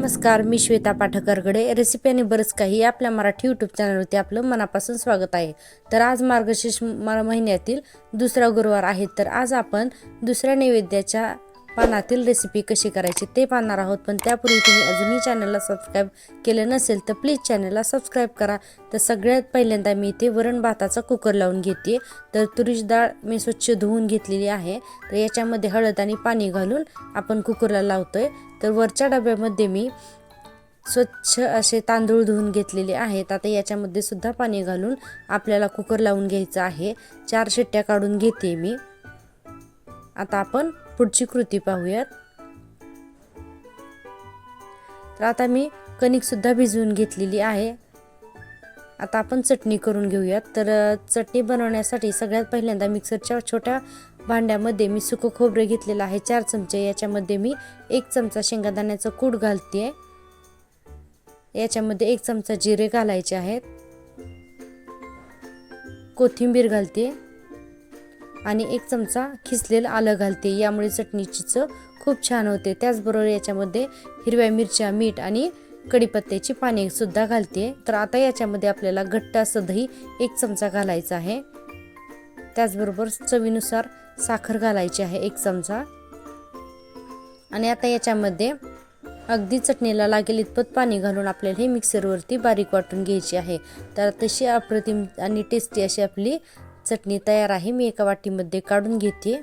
नमस्कार मी श्वेता पाठकरकडे रेसिपी आणि बरंच काही आपल्या मराठी यूट्यूब चॅनलवरती आपलं मनापासून स्वागत आहे. तर आज मार्गशीर्ष म- महिन्यातील दुसरा गुरुवार आहे. तर आज आपण दुसऱ्या नैवेद्याच्या पानातील रेसिपी कशी करायची ते पाहणार आहोत. पण त्यापूर्वी तुम्ही अजूनही चॅनलला सबस्क्राईब केलं नसेल तर प्लीज चॅनलला सबस्क्राईब करा. तर सगळ्यात पहिल्यांदा मी इथे वरण भाताचा कुकर लावून घेते. तर तुरीची डाळ मी स्वच्छ धुवून घेतलेली आहे. तर याच्यामध्ये हळद आणि पाणी घालून आपण कुकरला लावतोय. तर वरच्या डब्यामध्ये मी स्वच्छ असे तांदूळ धुवून घेतलेले आहेत. आता याच्यामध्ये सुद्धा पाणी घालून आपल्याला कुकर लावून घ्यायचं आहे. चार शिट्ट्या काढून घेते मी. आता आपण पुढची कृती पाहूयात. तर आता मी कणिकसुद्धा भिजवून घेतलेली आहे. आता आपण चटणी करून घेऊयात. तर चटणी बनवण्यासाठी सगळ्यात पहिल्यांदा मिक्सरच्या छोट्या भांड्यामध्ये मी सुकं खोबरं घेतलेलं आहे चार चमचे. याच्यामध्ये मी एक चमचा शेंगादाण्याचं कूट घालते. याच्यामध्ये एक चमचा जिरे घालायचे आहेत. कोथिंबीर घालते. आणि एक चमचा खिसलेलं आलं घालते. यामुळे चटणीची चव खूप छान होते. त्याचबरोबर याच्यामध्ये हिरव्या मिरच्या मीठ आणि कढीपत्त्याची पाने सुद्धा घालते. तर आता याच्यामध्ये आपल्याला घट्ट असं दही एक चमचा घालायचा आहे. त्याचबरोबर चवीनुसार साखर घालायची आहे एक चमचा. आणि आता याच्यामध्ये अगदी चटणीला लागेल इतपत पाणी घालून आपल्याला हे मिक्सरवरती बारीक वाटून घ्यायची आहे. तर तशी अप्रतिम आणि टेस्टी अशी आपली चटणी तयार आहे. मी एका वाटीमध्ये काढून घेते.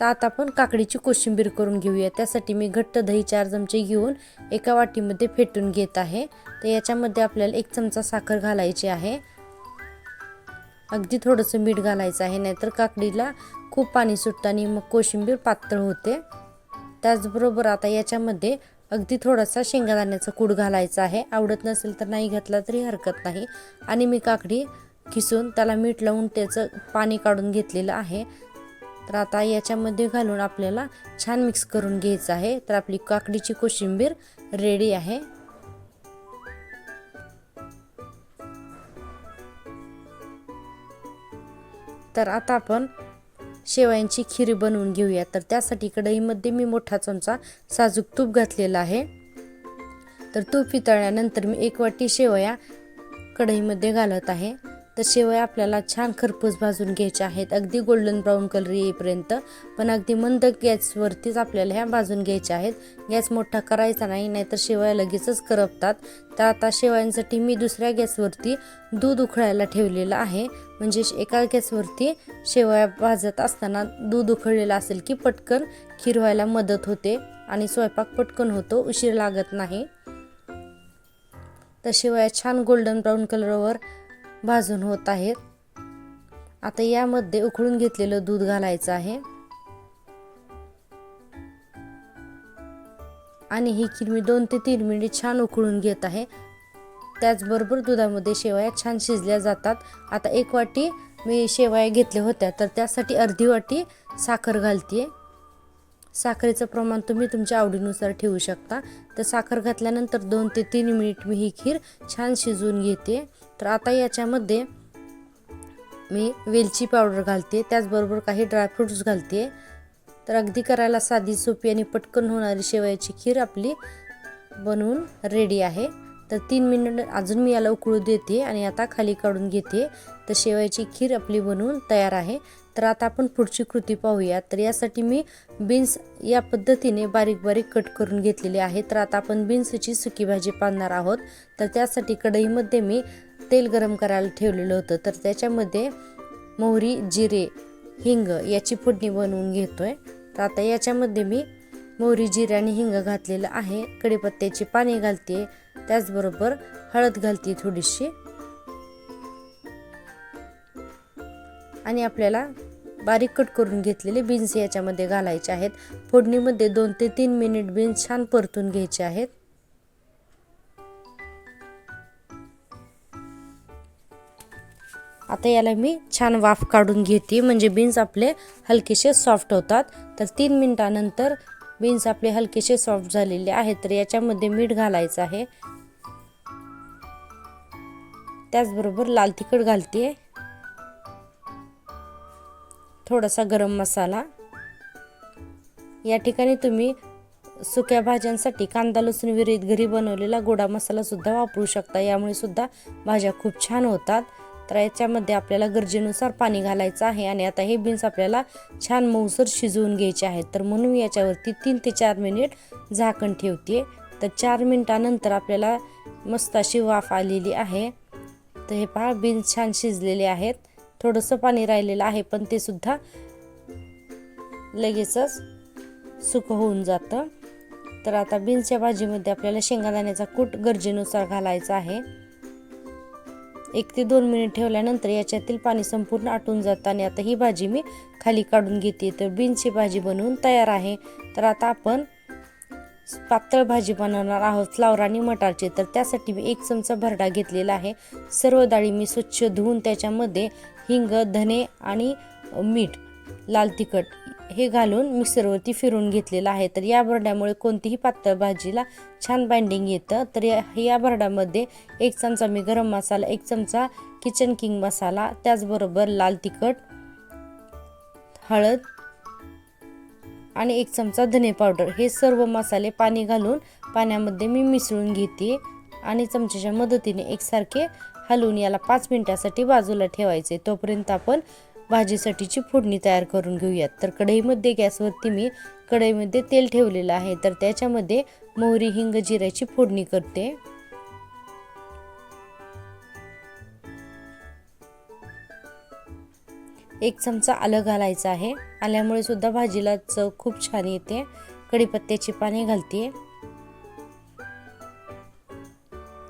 तर आता आपण काकडीची कोशिंबीर करून घेऊया. त्यासाठी मी घट्ट दही चार चमचे घेऊन एका वाटीमध्ये फेटून घेत आहे. तर याच्यामध्ये आपल्याला एक चमचा साखर घालायची आहे. अगदी थोडंसं मीठ घालायचं आहे नाहीतर काकडीला खूप पाणी सुटतं आणि मग कोशिंबीर पातळ होते. त्याचबरोबर आता याच्यामध्ये अगदी थोडासा शेंगादाण्याचा कूड घालायचा आहे. आवडत नसेल तर नाही घातला तरी हरकत नाही. आणि मी काकडी खिसून त्याला मीठ लावून त्याचं पाणी काढून घेतलेलं आहे. तर आता याच्यामध्ये घालून आपल्याला छान मिक्स करून घ्यायचं आहे. तर आपली काकडीची कोशिंबीर रेडी आहे. तर आता आपण शेवयांची खीर बनवून घेऊया. तर त्यासाठी कढईमध्ये मी मोठा चमचा साजूक तूप घातलेला आहे. तर तूप वितळल्यानंतर मी एक वाटी शेवया कढईमध्ये घालत आहे. तर शेवया आपल्याला छान खरपूस भाजून घ्यायचे आहेत. अगदी गोल्डन ब्राऊन कलर येईपर्यंत पण अगदी मंद गॅसवरतीच आपल्याला ह्या भाजून घ्यायच्या आहेत. गॅस मोठा करायचा नाही नाहीतर शेवया लगेचच करपतात. तर आता शेवयांसाठी मी दुसऱ्या गॅसवरती दूध उखळायला ठेवलेलं आहे. म्हणजे एका गॅसवरती शेवया भाजत असताना दूध उखळलेलं असेल की पटकन खीर व्हायला मदत होते आणि स्वयंपाक पटकन होतो उशीर लागत नाही. तर शेवया छान गोल्डन ब्राऊन कलरवर भाजून होत आहेत. आता यामध्ये उकळून घेतलेलं दूध घालायचं आहे. आणि ही खीर मी दोन ते तीन मिनिट छान उकळून घेत आहे. त्याचबरोबर दुधामध्ये शेवया छान शिजल्या जातात. आता एक वाटी मी शेवया घेतल्या होत्या तर त्यासाठी अर्धी वाटी साखर घालते साखरेचं प्रमाण तुम्ही तुमच्या आवडीनुसार ठेवू शकता. तर साखर घातल्यानंतर दोन ते तीन मिनिट मी ही खीर छान शिजवून घेते. तर आता याच्यामध्ये मी वेलची पावडर घालते. त्याचबरोबर काही ड्रायफ्रूट्स घालते. तर अगदी करायला साधी सोपी आणि पटकन होणारी शेवयाची खीर आपली बनवून रेडी आहे. तर तीन मिनिट अजून मी याला उकळू देते आणि आता खाली काढून घेते. तर शेवयाची खीर आपली बनवून तयार आहे. तर आता आपण पुढची कृती पाहूया. तर यासाठी मी बीन्स या पद्धतीने बारीक बारीक कट करून घेतलेले आहे. तर आता आपण बीन्सची सुकी भाजी पाहणार आहोत. तर त्यासाठी कढईमध्ये मी तेल गरम करायला ठेवलेलं होतं. तर त्याच्यामध्ये मोहरी जिरे हिंग याची फोडणी बनवून घेतोय. तर आता याच्यामध्ये मी मोहरी जिरे आणि हिंग घातलेलं आहे. कढीपत्त्याची पाने घालते. त्याचबरोबर हळद घालते थोडीशी. आणि आपल्याला बारीक कट करून घेतलेले बीन्स याच्यामध्ये घालायचे आहेत. फोडणीमध्ये दोन ते तीन मिनिट बीन्स छान परतून घ्यायचे आहेत. आता याला मी छान वाफ काढून घेते. म्हणजे बीन्स आपले हलकेसे सॉफ्ट होतात. तर तीन मिनिटानंतर बीन्स आपले हलकेसे सॉफ्ट झालेले आहेत. तर याच्यामध्ये मीठ घालायचं आहे. त्याचबरोबर लाल तिखट घालते. थोडासा गरम मसाला. या ठिकाणी तुम्ही सुक्या भाज्यांसाठी कांदा लसूण विरहित घरी बनवलेला गोडा मसालासुद्धा वापरू शकता. यामुळे सुद्धा भाज्या खूप छान होतात. तर याच्यामध्ये आपल्याला गरजेनुसार पाणी घालायचं आहे आणि आता हे बीन्स आपल्याला छान मऊसर शिजवून घ्यायचे आहेत. तर म्हणून याच्यावरती तीन ते चार मिनिट झाकण ठेवते तर चार मिनिटानंतर आपल्याला मस्त अशी वाफ आलेली आहे. तर हे पहा बीन्स छान शिजलेले आहेत. थोडंसं पाणी राहिलेलं आहे पण ते सुद्धा लगेचच सुकं होऊन जातं. तर आता बीन्सच्या भाजीमध्ये आपल्याला शेंगादाण्याचा कूट गरजेनुसार घालायचा आहे. एक ते दोन मिनिट ठेवल्यानंतर याच्यातील पाणी संपूर्ण आटून जातं आणि आता ही भाजी मी खाली काढून घेते. तर बीन्सची भाजी बनवून तयार आहे. तर आता आपण पातळ भाजी बनवणार आहोत फ्लावर आणि मटारची. तर त्यासाठी मी एक चमचा भरडा घेतलेला आहे. सर्व डाळी मी स्वच्छ धुवून त्याच्यामध्ये हिंग धने आणि मीठ लाल तिखट हे घालून मिक्सरवरती फिरून घेतलेलं आहे. तर या भरड्यामुळे कोणतीही पातळ भाजीला छान बाइंडिंग येतं. तर या या भरड्यामध्ये एक चमचा मी गरम मसाला एक चमचा किचन किंग मसाला त्याचबरोबर लाल तिखट हळद आणि एक चमचा धने पावडर. हे सर्व मसाले पाणी घालून पाण्यामध्ये मी मिसळून घेते आणि चमच्याच्या मदतीने एकसारखे हलवून याला पाच मिनिटासाठी बाजूला ठेवायचे. तोपर्यंत आपण भाजीसाठीची फोडणी तयार करून घेऊयात. तर कढईमध्ये गॅसवरती मी कढईमध्ये तेल ठेवलेलं आहे. तर त्याच्यामध्ये मोहरी हिंग जिऱ्याची फोडणी करते. एक चमचा आलं घालायचं आहे. आल्यामुळे सुद्धा भाजीला चव खूप छान येते. कढीपत्त्याची पाने घालते.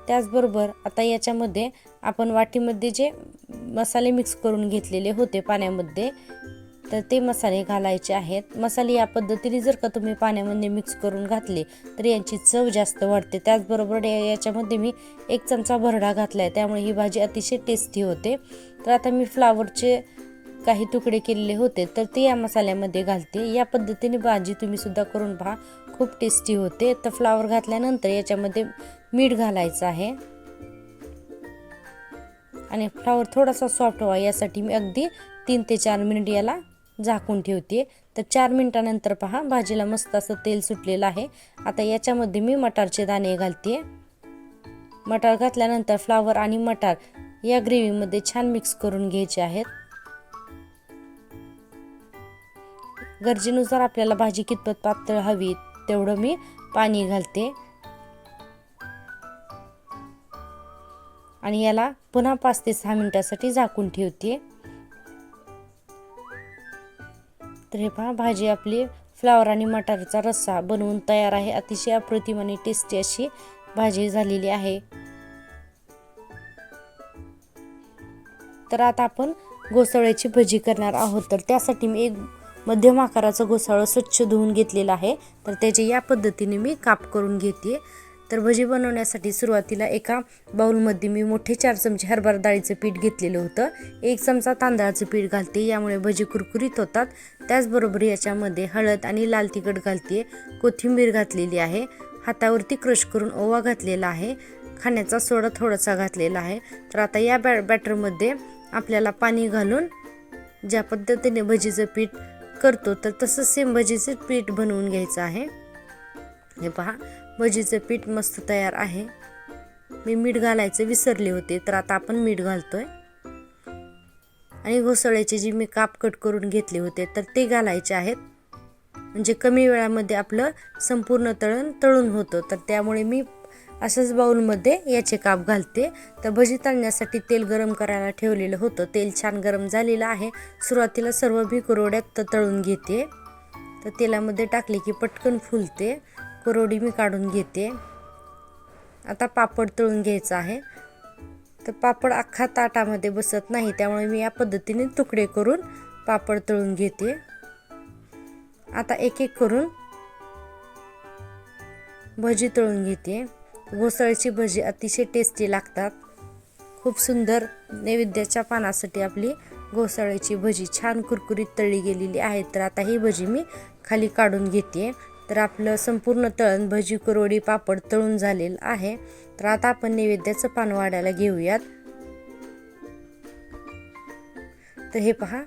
त्याचबरोबर आता याच्यामध्ये आपण वाटीमध्ये जे मसाले मिक्स करून घेतलेले होते पाण्यामध्ये तर ते मसाले घालायचे आहेत. मसाले या पद्धतीने जर का तुम्ही पाण्यामध्ये मिक्स करून घातले तर यांची चव जास्त वाढते. त्याचबरोबर या- याच्यामध्ये मी एक चमचा भरडा घातला आहे त्यामुळे ही भाजी अतिशय टेस्टी होते. तर आता मी फ्लावरचे काही तुकडे केलेले होते तर ते या मसाल्यामध्ये घालते. या पद्धतीने भाजी तुम्ही सुद्धा करून पहा खूप टेस्टी होते. तर फ्लावर घातल्यानंतर याच्यामध्ये मीठ घालायचं आहे. आणि फ्लावर थोडासा सॉफ्ट व्हावा. यासाठी मी अगदी तीन ते चार मिनिट याला झाकून ठेवते. तर चार मिनिटानंतर पहा भाजीला मस्त असं तेल सुटलेलं आहे. आता याच्यामध्ये मी मटारचे दाणे घालते. मटार घातल्यानंतर फ्लावर आणि मटार या ग्रेव्हीमध्ये छान मिक्स करून घ्यायचे आहेत. गरजेनुसार आपल्याला भाजी कितपत पातळ हवी तेवढं मी पाणी घालते. आणि याला पुन्हा पाच ते सहा मिनिटासाठी झाकून ठेवते. तर हे पहा भाजी आपली फ्लावर आणि मटारचा रस्सा बनवून तयार आहे. अतिशय अप्रतिम आणि टेस्टी अशी भाजी झालेली आहे. तर आता आपण घोसाळ्याची भजी करणार आहोत. तर त्यासाठी मी एक मध्यम आकाराचं घोसाळं स्वच्छ धुवून घेतलेलं आहे. तर त्याचे या पद्धतीने मी काप करून घेते. तर भजी बनवण्यासाठी सुरुवातीला एका बाउलमध्ये मी मोठे चार चमचे हरभरा डाळीचं पीठ घेतलेलं होतं. एक चमचा तांदळाचं पीठ घालते यामुळे भजी कुरकुरीत होतात. त्याचबरोबर याच्यामध्ये हळद आणि लाल तिखट घालते. कोथिंबीर घातलेली आहे. हातावरती क्रश करून ओवा घातलेला आहे. खाण्याचा सोडा थोडासा घातलेला आहे. तर आता या बॅ बॅटरमध्ये आपल्याला पाणी घालून ज्या पद्धतीने भजीचं पीठ करतो तर तसं सेम भजीचं पीठ बनवून घ्यायचं आहे. हे पहा. भजीचं पीठ मस्त तयार आहे. मी मीठ घालायचं विसरले होते तर आता आपण मीठ घालतो आहे आणि घोसळ्याचे जे मी काप कट करून घेतले होते तर ते घालायचे आहेत. म्हणजे कमी वेळामध्ये आपलं संपूर्ण तळण तळून होतं तर त्यामुळे मी असंच बाऊलमध्ये याचे काप घालते. तर भजी तळण्यासाठी तेल गरम करायला ठेवलेलं होतं. तेल छान गरम झालेलं आहे. सुरुवातीला सर्व बी कुरवड्यात तळून घेते. तर तेलामध्ये टाकले की पटकन फुलते. कुरोडी मी काढून घेते. आता पापड तळून घ्यायचा आहे. तर पापड अख्खा ताटामध्ये बसत नाही त्यामुळे मी या पद्धतीने तुकडे करून पापड तळून घेते. आता एक एक करून भजी तळून घेते. घोसाळीची भजी अतिशय टेस्टी लागतात. खूप सुंदर नैवेद्याच्या पानासाठी आपली घोसाळ्याची भजी छान कुरकुरीत तळली गेलेली आहे. तर आता ही भजी मी खाली काढून घेते. तर आपलं संपूर्ण तळण भजी कुरवडी पापड तळून झालेलं आहे. तर आता आपण नैवेद्याचं पान वाढायला घेऊयात. तर हे पहा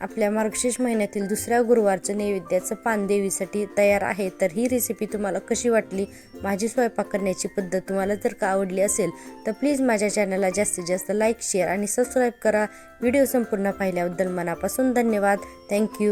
आपल्या मार्गशीर्ष महिन्यातील दुसऱ्या गुरुवारचं नैवेद्याचं पान देवीसाठी तयार आहे. तर ही रेसिपी तुम्हाला कशी वाटली? माझी स्वयंपाक करण्याची पद्धत तुम्हाला जर का आवडली असेल तर प्लीज माझ्या चॅनलला जास्तीत जास्त लाईक शेअर आणि सबस्क्राईब करा. व्हिडिओ संपूर्ण पाहिल्याबद्दल मनापासून धन्यवाद. थँक्यू